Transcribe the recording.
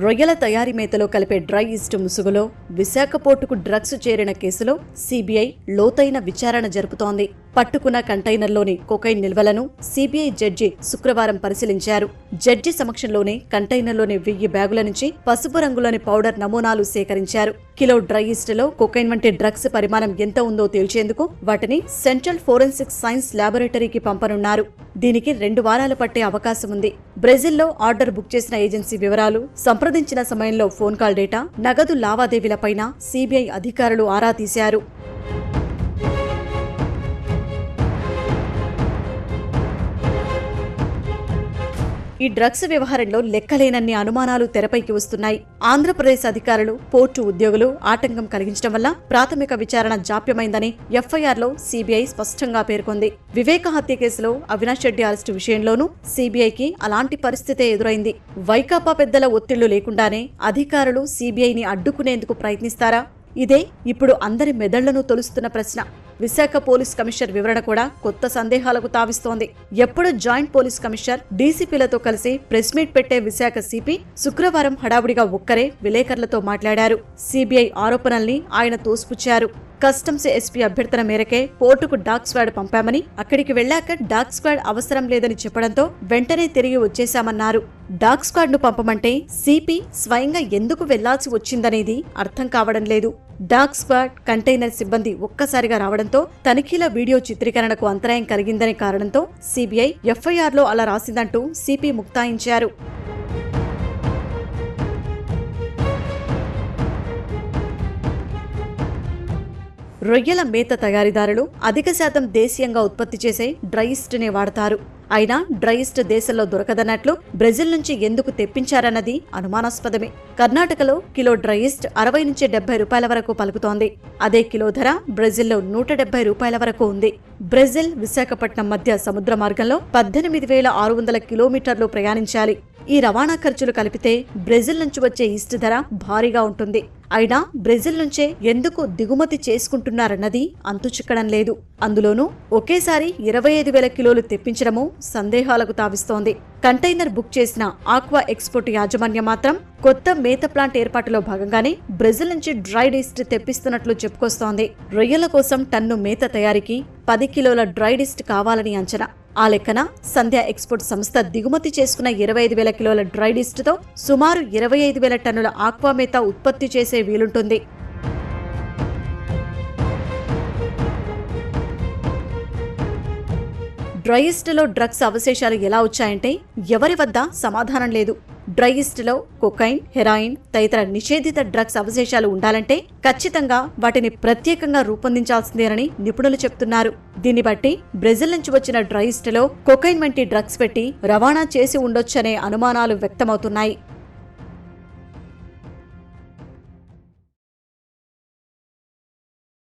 రొయ్యల తయారీ మేతలో కలిపే డ్రై ఈస్ట్ ముసుగులో విశాఖ పోర్టుకు డ్రగ్స్ చేరిన కేసులో సీబీఐ లోతైన విచారణ జరుపుతోంది. పట్టుకున్న కంటైనర్లోని కొకైన్ నిల్వలను సీబీఐ జడ్జి శుక్రవారం పరిశీలించారు. జడ్జి సమక్షంలోనే కంటైనర్లోని వెయ్యి బ్యాగుల నుంచి పసుపు రంగులోని పౌడర్ నమూనాలు సేకరించారు. కిలో డ్రై ఈస్ట్లో కొకైన్ వంటి డ్రగ్స్ పరిమాణం ఎంత ఉందో తేల్చేందుకు వాటిని సెంట్రల్ ఫోరెన్సిక్ సైన్స్ ల్యాబొరేటరీకి పంపనున్నారు. దీనికి రెండు వారాలు పట్టే అవకాశం ఉంది బ్రెజిల్లో ఆర్డర్ బుక్ చేసిన ఏజెన్సీ వివరాలు సంప్రదించిన సమయంలో ఫోన్ కాల్ డేటా నగదు లావాదేవీలపైన సిబిఐ అధికారులు ఆరా తీశారు. ఈ డ్రగ్స్ వ్యవహారంలో లెక్కలేనన్ని అనుమానాలు తెరపైకి వస్తున్నాయి. ఆంధ్రప్రదేశ్ అధికారులు పోర్టు ఉద్యోగులు ఆటంకం కలిగించడం వల్ల ప్రాథమిక విచారణ జాప్యమైందని ఎఫ్ఐఆర్లో సీబీఐ స్పష్టంగా పేర్కొంది. వివేక హత్య కేసులో అవినాష్ రెడ్డి అరెస్టు విషయంలోనూ సీబీఐకి అలాంటి పరిస్థితే ఎదురైంది. వైకాపా పెద్దల ఒత్తిళ్ళు లేకుండానే అధికారులు సీబీఐని అడ్డుకునేందుకు ప్రయత్నిస్తారా? ఇదే ఇప్పుడు అందరి మెదళ్ళను తొలుస్తున్న ప్రశ్న. విశాఖ పోలీస్ కమిషనర్ వివరణ కూడా కొత్త సందేహాలకు తావిస్తోంది. ఎప్పుడు జాయింట్ పోలీస్ కమిషనర్ డీసీపీలతో కలిసి ప్రెస్ మీట్ పెట్టే విశాఖ సిపి శుక్రవారం హడావుడిగా ఒక్కరే విలేకరులతో మాట్లాడారు. సీబీఐ ఆరోపణల్ని ఆయన తోసిపుచ్చారు. కస్టమ్స్ ఎస్పీ అభ్యర్థన మేరకే పోర్టుకు డాగ్ స్క్వాడ్ పంపామని అక్కడికి వెళ్ళాక డాగ్ స్క్వాడ్ అవసరం లేదని చెప్పడంతో వెంటనే తిరిగి వచ్చేశామన్నారు. డాగ్ స్క్వాడ్ను పంపమంటే సిపి స్వయంగా ఎందుకు వెళ్ళాల్సి వచ్చిందనేది అర్థం కావడం లేదు. డాగ్ స్క్వాడ్ కంటైనర్ సిబ్బంది ఒక్కసారిగా రావడంతో తనిఖీల వీడియో చిత్రీకరణకు అంతరాయం కలిగిందనే కారణంతో సిబిఐ ఎఫ్ఐఆర్లో అలా రాసిందంటూ సిపి ముక్తాయించారు. రొయ్యల మేత తయారీదారులు అధిక శాతం దేశీయంగా ఉత్పత్తి చేసే డ్రైయిస్ట్నే వాడతారు. అయినా డ్రైయిస్ట్ దేశంలో దొరకదన్నట్లు బ్రెజిల్ నుంచి ఎందుకు తెప్పించారన్నది అనుమానాస్పదమే. కర్ణాటకలో కిలో డ్రైయిస్ట్ అరవై నుంచి డెబ్బై రూపాయల వరకు పలుకుతోంది. అదే కిలో ధర బ్రెజిల్లో నూట డెబ్బై రూపాయల వరకు ఉంది. బ్రెజిల్ విశాఖపట్నం మధ్య సముద్ర మార్గంలో పద్దెనిమిది వేల ఆరు వందల కిలోమీటర్లు ప్రయాణించాలి. ఈ రవాణా ఖర్చులు కలిపితే బ్రెజిల్ నుంచి వచ్చే ఈస్ట్ ధర భారీగా ఉంటుంది. అయినా బ్రెజిల్ నుంచే ఎందుకు దిగుమతి చేసుకుంటున్నారన్నది అంతుచిక్కడం లేదు. అందులోనూ ఒకేసారి ఇరవై ఐదు వేల కిలోలు తెప్పించడము సందేహాలకు తావిస్తోంది. కంటైనర్ బుక్ చేసిన ఆక్వా ఎక్స్పోర్ట్ యాజమాన్యం మాత్రం కొత్త మేత ప్లాంట్ ఏర్పాటులో భాగంగానే బ్రెజిల్ నుంచి డ్రైడ్ ఈస్ట్ తెప్పిస్తున్నట్లు చెప్పుకొస్తోంది. రొయ్యల కోసం టన్ను మేత తయారీకి పది కిలోల డ్రైడ్ ఈస్ట్ కావాలని అంచనా. ఆ లెక్కన సంధ్య ఎక్స్పోర్ట్ సంస్థ దిగుమతి చేసుకున్న ఇరవై ఐదు వేల కిలోల డ్రైడిస్ట్తో సుమారు ఇరవై ఐదు వేల టన్నుల ఆక్వామేత ఉత్పత్తి చేసే వీలుంటుంది. డ్రైయిస్ట్లో డ్రగ్స్ అవశేషాలు ఎలా వచ్చాయంటే ఎవరి వద్ద సమాధానం లేదు. డ్రైయిస్ట్లో కొకైన్ హెరాయిన్ తదితర నిషేధిత డ్రగ్స్ అవశేషాలు ఉండాలంటే ఖచ్చితంగా వాటిని ప్రత్యేకంగా రూపొందించాల్సిందేనని నిపుణులు చెప్తున్నారు. దీన్ని బట్టి బ్రెజిల్ నుంచి వచ్చిన డ్రైయిస్ట్లో కొకైన్ వంటి డ్రగ్స్ పెట్టి రవాణా చేసి ఉండొచ్చనే అనుమానాలు వ్యక్తమవుతున్నాయి.